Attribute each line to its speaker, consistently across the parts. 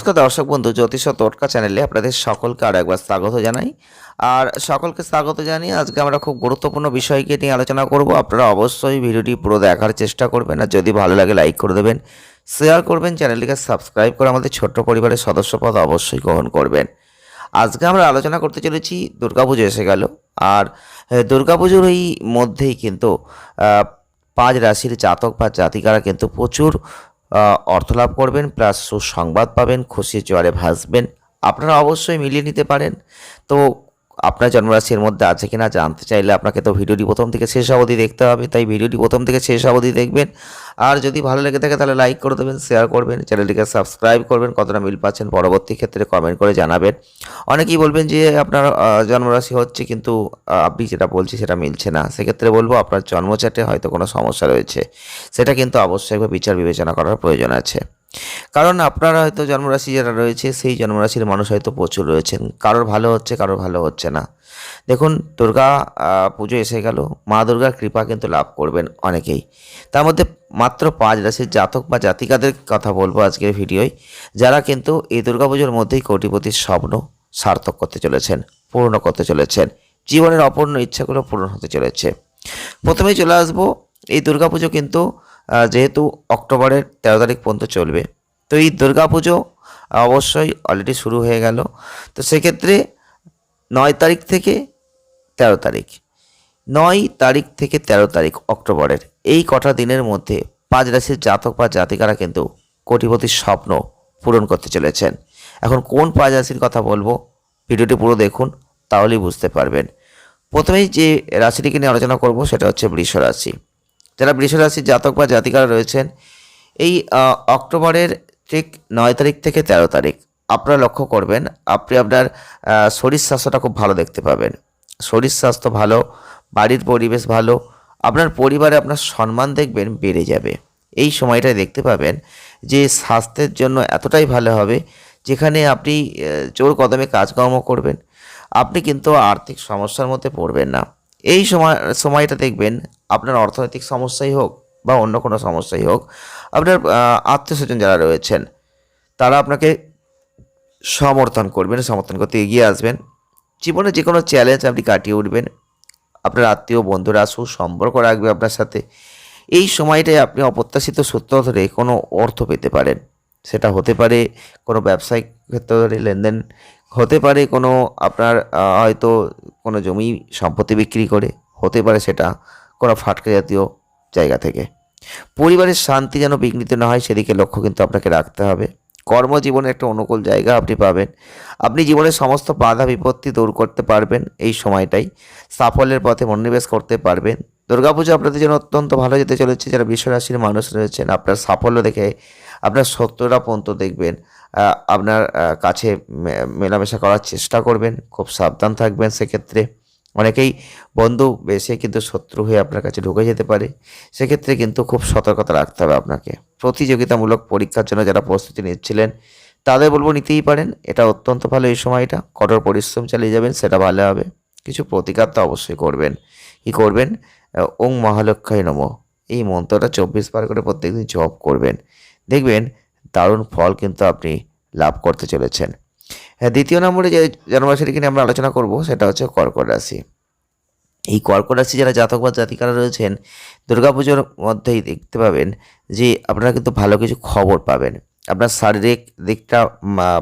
Speaker 1: নমস্কার দর্শক বন্ধু, জ্যোতিষ তোটকা চ্যানেলে আপনাদের সকলকে আর একবার স্বাগত জানাই। আর সকলকে স্বাগত জানিয়ে আজকে আমরা খুব গুরুত্বপূর্ণ বিষয়কে নিয়ে আলোচনা করব। আপনারা অবশ্যই ভিডিওটি পুরো দেখার চেষ্টা করবেন আর যদি ভালো লাগে লাইক করে দেবেন, শেয়ার করবেন, চ্যানেলটিকে সাবস্ক্রাইব করে আমাদের ছোট্ট পরিবারের সদস্যপদ অবশ্যই গ্রহণ করবেন। আজকে আমরা আলোচনা করতে চলেছি দুর্গাপুজো এসে গেল। আর দুর্গাপুজোর এই মধ্যেই কিন্তু পাঁচ রাশির জাতক বা জাতিকারা কিন্তু প্রচুর অর্থ লাভ করবেন প্লাস সুসংবাদ পাবেন খুশি জোয়ারে ভাসবেন। আপনারা অবশ্যই মিলিয়ে নিতে পারেন। তো আপনার জন্মরাশির মধ্যে আছে কিনা জানতে চাইলে আপনাকে তো ভিডিওটি প্রথম থেকে শেষ অবধি দেখতে হবে, তাই ভিডিওটি প্রথম থেকে শেষ অবধি দেখবেন। আর যদি ভালো লেগে থাকে তাহলে লাইক করে দেবেন শেয়ার করবেন, চ্যানেলটিকে সাবস্ক্রাইব করবেন, কতটা মিল পাচ্ছেন পরবর্তী ক্ষেত্রে কমেন্ট করে জানাবেন। অনেকেই বলবেন যে আপনার জন্মরাশি হচ্ছে কিন্তু আপনি যেটা বলছি সেটা মিলছে না। সেক্ষেত্রে বলব আপনার জন্মচাটে হয়তো কোনো সমস্যা রয়েছে। সেটা কিন্তু অবশ্যই বিচার বিবেচনা করার প্রয়োজন আছে। কারণ আপনার হয়তো জন্মরাশি যারা রয়েছে, সেই জন্মরাশির মানুষ হয়তো প্রচুর রয়েছেন। কারোর ভালো হচ্ছে, কারোর ভালো হচ্ছে না। দেখুন, দুর্গা পুজো এসে গেল। মা দুর্গার কৃপা কিন্তু লাভ করবেন অনেকেই। তার মধ্যে মাত্র পাঁচ রাশির জাতক বা জাতিকাদের কথা বলব আজকের ভিডিওয়। যারা কিন্তু এই দুর্গাপুজোর মধ্যেই কোটিপতির স্বপ্ন সার্থক করতে চলেছেন, পূর্ণ করতে চলেছেন। জীবনের অপূর্ণ ইচ্ছাগুলো পূরণ হতে চলেছে। প্রথমেই চলে আসব, এই দুর্গাপুজো কিন্তু যেহেতু অক্টোবরের তেরো তারিখ পর্যন্ত চলবে। তো এই দুর্গাপুজো অবশ্যই অলরেডি শুরু হয়ে গেল। তো সেক্ষেত্রে নয় তারিখ থেকে তেরো তারিখ, নয় তারিখ থেকে তেরো তারিখ অক্টোবরের এই কটা দিনের মধ্যে পাঁচ রাশির জাতক বা জাতিকারা কিন্তু কোটিপতির স্বপ্ন পূরণ করতে চলেছেন। এখন কোন পাঁচ রাশির কথা বলব, ভিডিওটি পুরো দেখুন, তাহলেই বুঝতে পারবেন। প্রথমেই যে রাশিটিকে নিয়ে আলোচনা করব, সেটা হচ্ছে বৃষ রাশি। যারা বৃষ রাশির জাতক বা জাতিকারা রয়েছেন, এই অক্টোবরের ঠিক নয় তারিখ থেকে তেরো তারিখ, আপনারা লক্ষ্য করবেন, আপনি আপনার শরীর স্বাস্থ্যটা খুব ভালো দেখতে পাবেন। শরীর স্বাস্থ্য ভালো, বাড়ির পরিবেশ ভালো, আপনার পরিবারে আপনার সম্মান দেখবেন বেড়ে যাবে। এই সময়টায় দেখতে পাবেন যে স্বাস্থ্যের জন্য এতটাই ভালো হবে, যেখানে আপনি জোর কদমে কাজকর্ম করবেন, আপনি কিন্তু আর্থিক সমস্যার মধ্যে পড়বেন না। এই সময়, সময়টা দেখবেন আপনার অর্থনৈতিক সমস্যাই হোক বা অন্য কোনো সমস্যাই হোক, আপনার আত্মীয় স্বজন যারা রয়েছেন, তারা আপনাকে সমর্থন করবেন, সমর্থন করতে এগিয়ে আসবেন। জীবনে যে কোনো চ্যালেঞ্জ আপনি কাটিয়ে উঠবেন। আপনার আত্মীয় বন্ধুরা সুসম্পর্ক রাখবে আপনার সাথে। এই সময়টায় আপনি অপ্রত্যাশিত সূত্র ধরে কোনো অর্থ পেতে পারেন। সেটা হতে পারে কোনো ব্যবসায়িক ক্ষেত্রে লেনদেন, হতে পারে কোনো আপনার হয়তো কোনো জমি সম্পত্তি বিক্রি করে, হতে পারে সেটা কোনো ফাটকা জাতীয় জায়গা থেকে। পরিবারের শান্তি যেন বিঘ্নিত না হয়, সেদিকে লক্ষ্য কিন্তু আপনাকে রাখতে হবে। কর্মজীবনে একটা অনুকূল জায়গা আপনি পাবেন। আপনি জীবনের সমস্ত বাধা, বিপত্তি দূর করতে পারবেন এই সময়টাই। সাফল্যের পথে মনোনিবেশ করতে পারবেন। দুর্গাপুজো আপনাদের জন্য অত্যন্ত ভালো যেতে চলেছে। যারা বিশ্বরাশির মানুষ রয়েছেন, আপনার সাফল্য দেখে, আপনার শত্রুরা পর্যন্ত দেখবেন। আপনার কাছে মেলামেশা করার চেষ্টা করবেন। খুব সাবধান থাকবেন সেক্ষেত্রে। অনেকেই বন্ধু বেশে কিন্তু শত্রু হয়ে আপনার কাছে ঢুকে যেতে পারে। সেক্ষেত্রে কিন্তু খুব সতর্কতা রাখতে হবে আপনাকে। প্রতিযোগিতামূলক পরীক্ষার জন্য যারা প্রস্তুতি নিচ্ছিলেন, তাদের বলব নিতেই পারেন। এটা অত্যন্ত ভালো এই সময়টা। কঠোর পরিশ্রম চালিয়ে যাবেন, সেটা ভালো হবে। কিছু প্রতিকার তো অবশ্যই করবেন। কি করবেন? ওং মহালক্ষায় নম। এই মন্ত্রটা চব্বিশ বার করে প্রত্যেকদিন জপ করবেন। দেখবেন দারুণ ফল কিন্তু আপনি লাভ করতে চলেছেন। হ্যাঁ দ্বিতীয় নম্বরে যে জন্মরাশিটিকে নিয়ে আমরা আলোচনা করব, সেটা হচ্ছে কর্কট রাশি। এই কর্কট রাশি যারা জাতক বা জাতিকারা রয়েছেন, দুর্গাপুজোর মধ্যেই দেখতে পাবেন যে আপনারা কিন্তু ভালো কিছু খবর পাবেন। আপনার শারীরিক দিকটা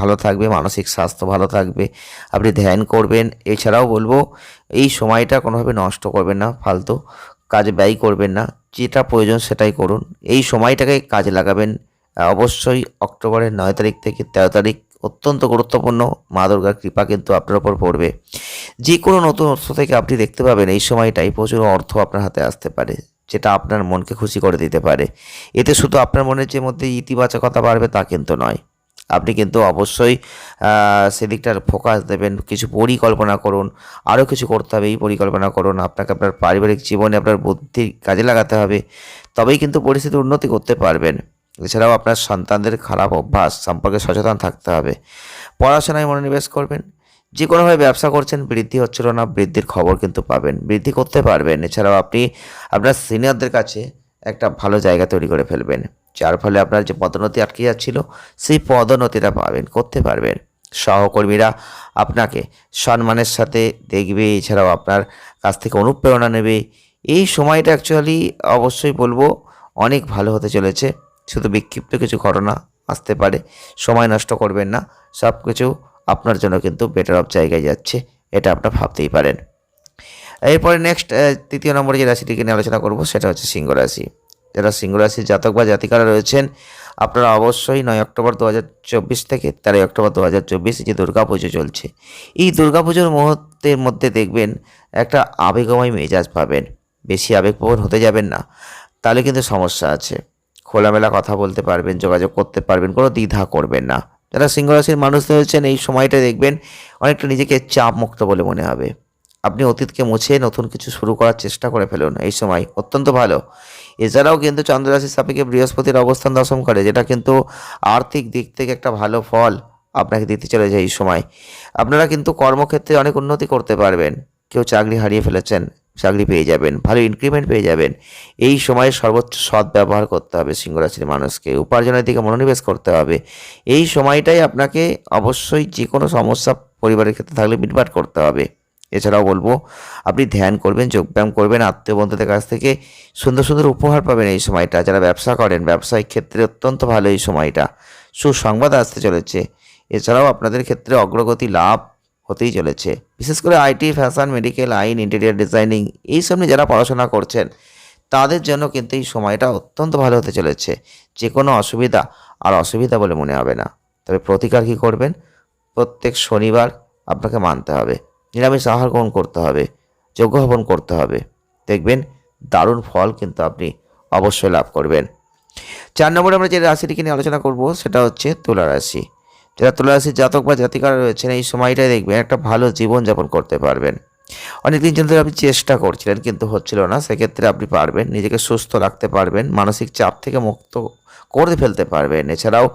Speaker 1: ভালো থাকবে, মানসিক স্বাস্থ্য ভালো থাকবে, আপনি ধ্যান করবেন। এছাড়াও বলব, এই সময়টা কোনোভাবে নষ্ট করবেন না, ফালতু কাজে ব্যয় করবেন না, যেটা প্রয়োজন সেটাই করুন। এই সময়টাকে কাজে লাগাবেন। অবশ্যই অক্টোবরের নয় তারিখ থেকে তেরো তারিখ অত্যন্ত গুরুত্বপূর্ণ। মা দুর্গার কৃপা কিন্তু আপনার ওপর পড়বে। যে কোনো নতুন অর্থ থেকে আপনি দেখতে পাবেন এই সময়টাই প্রচুর অর্থ আপনার হাতে আসতে পারে, যেটা আপনার মনকে খুশি করে দিতে পারে। এতে শুধু আপনার মনের যে মধ্যে ইতিবাচকতা বাড়বে তা কিন্তু নয়। আপনি কিন্তু অবশ্যই সেদিকটার ফোকাস দেবেন, কিছু পরিকল্পনা করুন, আরও কিছু করতে হবে, এই পরিকল্পনা করুন। আপনাকে আপনার পারিবারিক জীবনে আপনার বুদ্ধি কাজে লাগাতে হবে, তবেই কিন্তু পরিস্থিতি উন্নতি করতে পারবেন। এছাড়াও আপনার সন্তানদের খারাপ অভ্যাস সম্পর্কে সচেতন থাকতে হবে। পড়াশোনায় মনোনিবেশ করবেন। যে কোনোভাবে ব্যবসা করছেন, বৃদ্ধি হচ্ছিল না, বৃদ্ধির খবর কিন্তু পাবেন, বৃদ্ধি করতে পারবেন। এছাড়াও আপনি আপনার সিনিয়রদের কাছে একটা ভালো জায়গা তৈরি করে ফেলবেন। যার ফলে আপনার যে পদোন্নতি আটকে যাচ্ছিল, সেই পদোন্নতিটা পাবেন, করতে পারবেন। সহকর্মীরা আপনাকে সম্মানের সাথে দেখবে, এছাড়াও আপনার কাছ থেকে অনুপ্রেরণা নেবে। এই সময়টা অ্যাকচুয়ালি অবশ্যই বলব অনেক ভালো হতে চলেছে। শুধু বিক্ষিপ্ত কিছু ঘটনা আসতে পারে। সময় নষ্ট করবেন না। সব কিছু আপনার জন্য কিন্তু বেটার অফ জায়গায় যাচ্ছে, এটা আপনার ভাবতেই পারেন। এরপরে নেক্সট তৃতীয় নম্বরে যে রাশিটিকে নিয়ে আলোচনা করব, সেটা হচ্ছে সিংহ রাশি। যারা সিংহ রাশির জাতক বা জাতিকারা রয়েছেন, আপনারা অবশ্যই নয় অক্টোবর দু হাজার চব্বিশ থেকে তেরোই অক্টোবর দু যে দুর্গা পুজো চলছে, এই দুর্গা পুজোর মুহূর্তের মধ্যে দেখবেন একটা আবেগময় মেজাজ পাবেন। বেশি আবেগপ্রবণ হতে যাবেন না। তাহলে কিন্তু সমস্যা আছে। খোলামেলা কথা বলতে পারবেন, যোগাযোগ করতে পারবেন, কোনো দ্বিধা করবেন না। যারা সিংহ রাশির মানুষ রয়েছেন এই সময়টা দেখবেন অনেকটা নিজেকে চাপ মুক্ত বলে মনে হবে। আপনি অতীতকে মুছে নতুন কিছু শুরু করার চেষ্টা করে ফেলুন, এই সময় অত্যন্ত ভালো। এছাড়াও কিন্তু চন্দ্ররাশির সাপেক্ষে বৃহস্পতির অবস্থান দশম করে যেটা কিন্তু আর্থিক দিক থেকে একটা ভালো ফল আপনাকে দিতে চলেছে এই সময়। আপনারা কিন্তু কর্মক্ষেত্রে অনেক উন্নতি করতে পারবেন। কেউ চাকরি হারিয়ে ফেলেছেন চাকরি পেয়ে যাবেন, ভালো ইনক্রিমেন্ট পেয়ে যাবেন। এই সময়ে সর্বোচ্চ সৎ ব্যবহার করতে হবে সিংহরাশির মানুষকে, উপার্জনের দিকে মনোনিবেশ করতে হবে। এই সময়টাই আপনাকে অবশ্যই যে কোনো সমস্যা পরিবারের ক্ষেত্রে থাকলে মিটমাট করতে হবে। এছাড়াও বলব, আপনি ধ্যান করবেন, যোগব্যায়াম করবেন, আত্মীয় বন্ধুদের কাছ থেকে সুন্দর সুন্দর উপহার পাবেন এই সময়টা। যারা ব্যবসা করেন, ব্যবসায়িক ক্ষেত্রে অত্যন্ত ভালো এই সময়টা। সুসংবাদ আসতে চলেছে। এছাড়াও আপনাদের ক্ষেত্রে অগ্রগতি লাভ হতেই চলেছে। বিশেষ করে আইটি, ফ্যাশন, মেডিকেল, আইন, ইন্টেরিয়ার ডিজাইনিং এইসব নিয়ে যারা পড়াশোনা করছেন, তাদের জন্য কিন্তু এই সময়টা অত্যন্ত ভালো হতে চলেছে। যে কোনো অসুবিধা আর অসুবিধা বলে মনে হবে না। তবে প্রতিকার কী করবেন? প্রত্যেক শনিবার আপনাকে মানতে হবে। নিরামিষ আহার গ্রহণ করতে হবে, যজ্ঞ হবন করতে হবে। দেখবেন দারুণ ফল কিন্তু আপনি অবশ্যই লাভ করবেন। চার নম্বরে আমরা যে রাশিটিকে নিয়ে আলোচনা করব, সেটা হচ্ছে তুলা রাশি। যারা তুলা জাতক বা জাতিকারা রয়েছেন, এই সময়টাই দেখবেন একটা ভালো জীবনযাপন করতে পারবেন। অনেকদিন ধরে আপনি চেষ্টা করছিলেন, কিন্তু হচ্ছিল না। সেক্ষেত্রে আপনি পারবেন, নিজেকে সুস্থ রাখতে পারবেন, মানসিক চাপ থেকে মুক্ত করে ফেলতে পারবেন। এছাড়াও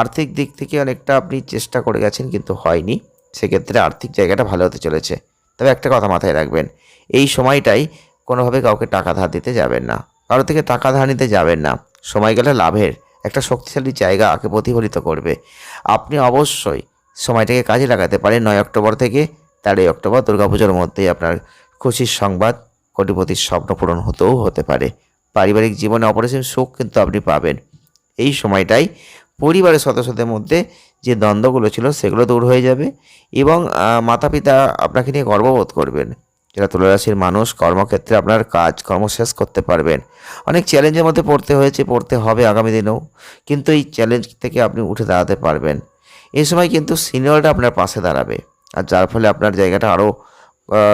Speaker 1: আর্থিক দিক থেকে অনেকটা আপনি চেষ্টা করে গেছেন, কিন্তু হয়নি। সেক্ষেত্রে আর্থিক জায়গাটা ভালো হতে চলেছে। তবে একটা কথা মাথায় রাখবেন, এই সময়টাই কোনোভাবে কাউকে টাকা ধার দিতে যাবেন না। কারও থেকে টাকা ধার নিতে যাবেন না। সময় গেলে লাভের একটা শক্তিশালী জায়গা আগে প্রতিফলিত করবে। আপনি অবশ্যই সময়টাকে কাজে লাগাতে পারেন। নয় অক্টোবর থেকে তেরোই অক্টোবর দুর্গাপুজোর মধ্যেই আপনার খুশির সংবাদ, কোটিপতির স্বপ্ন পূরণ হতেও হতে পারে। পারিবারিক জীবনে অপরিসীম সুখ কিন্তু আপনি পাবেন। এই সময়টাই পরিবারের সদস্যদের মধ্যে যে দ্বন্দ্বগুলো ছিল সেগুলো দূর হয়ে যাবে এবং মাতা পিতা আপনাকে নিয়ে গর্ববোধ করবেন। যারা তুলারাশির মানুষ, কর্মক্ষেত্রে আপনার কাজ, কর্ম শেষ করতে পারবেন। অনেক চ্যালেঞ্জের মধ্যে পড়তে হয়েছে, পড়তে হবে আগামী দিনেও। কিন্তু এই চ্যালেঞ্জ থেকে আপনি উঠে দাঁড়াতে পারবেন। এই সময় কিন্তু সিনিয়রটা আপনার পাশে দাঁড়াবে। আর যার ফলে আপনার জায়গাটা আরও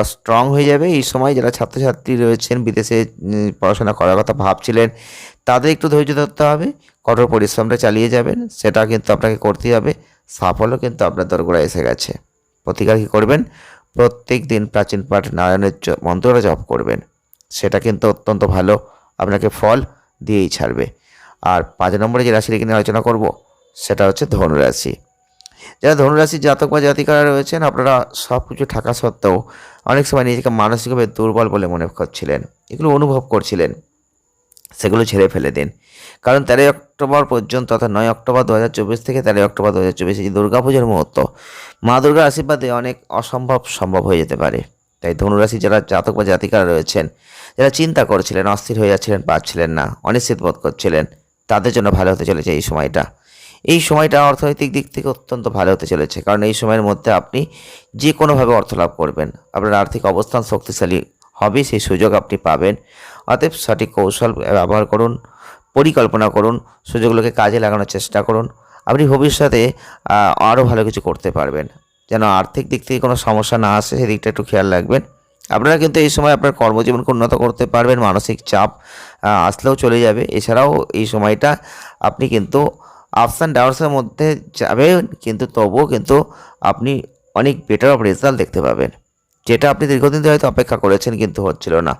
Speaker 1: স্ট্রং হয়ে যাবে। এই সময় যারা ছাত্রছাত্রী রয়েছেন, বিদেশে পড়াশোনা করার কথা ভাবছিলেন, তাদের একটু ধৈর্য ধরতে হবে। কঠোর পরিশ্রমটা চালিয়ে যাবেন। সেটা কিন্তু আপনাকে করতেই হবে। সাফল্য কিন্তু আপনার দরগোড়ায় এসে গেছে। প্রতিকার কী করবেন? প্রত্যেক দিন প্রাচীন পাঠ নারায়ণের মন্ত্রটা জপ করবেন। সেটা কিন্তু অত্যন্ত ভালো। আপনাকে ফল দিয়েই ছাড়বে। আর পাঁচ নম্বরে যে রাশিটি নিয়ে আলোচনা করব, সেটা হচ্ছে ধনুরাশি। যারা ধনুরাশির জাতক বা জাতিকারা রয়েছেন, আপনারা সব কিছু থাকা সত্ত্বেও অনেক সময় নিজেকে মানসিকভাবে দুর্বল বলে মনে করছিলেন, এগুলো অনুভব করছিলেন। সেগুলো ছেড়ে ফেলে দিন। কারণ তেরোই অক্টোবর পর্যন্ত অর্থাৎ নয় অক্টোবর দু হাজার চব্বিশ থেকে তেরোই অক্টোবর দু হাজার চব্বিশে যে দুর্গাপুজোর মুহূর্ত, মা দুর্গার আশীর্বাদে অনেক অসম্ভব সম্ভব হয়ে যেতে পারে। তাই ধনুরাশি যারা জাতক বা জাতিকারা রয়েছেন, যারা চিন্তা করছিলেন, অস্থির হয়ে যাচ্ছিলেন, পারছিলেন না, অনিশ্চিত বোধ করছিলেন, তাদের জন্য ভালো হতে চলেছে এই সময়টা। এই সময়টা অর্থনৈতিক দিক থেকে অত্যন্ত ভালো হতে চলেছে। কারণ এই সময়ের মধ্যে আপনি যে কোনোভাবে অর্থ লাভ করবেন। আপনার আর্থিক অবস্থান শক্তিশালী হবে সেই সুযোগ আপনি পাবেন। অতএব সঠিক কৌশল ব্যবহার করুন, পরিকল্পনা করুন, সুযোগগুলোকে কাজে লাগানোর চেষ্টা করুন। আপনি ভবিষ্যতে আরও ভালো কিছু করতে পারবেন। যেন আর্থিক দিক থেকে কোনো সমস্যা না আসে সেদিকটা একটু খেয়াল রাখবেন। আপনারা কিন্তু এই সময় আপনার কর্মজীবনকে উন্নত করতে পারবেন, মানসিক চাপ আসলেও চলে যাবে। এছাড়াও এই সময়টা আপনি কিন্তু আপস অ্যান্ড ডাউনসের মধ্যে যাবেন, কিন্তু তবুও কিন্তু আপনি অনেক বেটার অফ রেজাল্ট দেখতে পাবেন। যেটা আপনি দীর্ঘদিন ধরে হয়তো অপেক্ষা করেছেন কিন্তু হচ্ছিল না।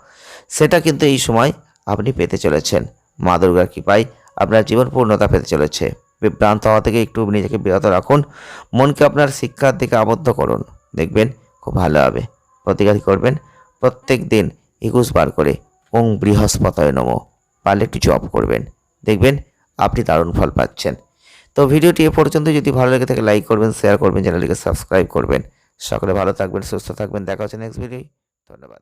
Speaker 1: সেটা কিন্তু এই সময় আপনি পেতে চলেছেন। মা দুর্গার কৃপায় আপনার জীবন পূর্ণতা পেতে চলেছে। বিভ্রান্ত হওয়া থেকে একটু নিজেকে বিরত রাখুন। মনকে আপনার শিক্ষার দিকে আবদ্ধ করুন। দেখবেন খুব ভালো হবে। প্রতিকার করবেন, প্রত্যেক দিন একুশ বার করে ওং বৃহস্পতয় নম। পারলে একটু জপ করবেন। দেখবেন আপনি দারুণ ফল পাচ্ছেন। তো ভিডিওটি এ পর্যন্ত যদি ভালো লেগে থাকে লাইক করবেন শেয়ার করবেন, চ্যানেলটিকে সাবস্ক্রাইব করবেন। সকলে ভালো থাকবেন সুস্থ থাকবেন দেখা হচ্ছে নেক্সট ভিডিও ধন্যবাদ।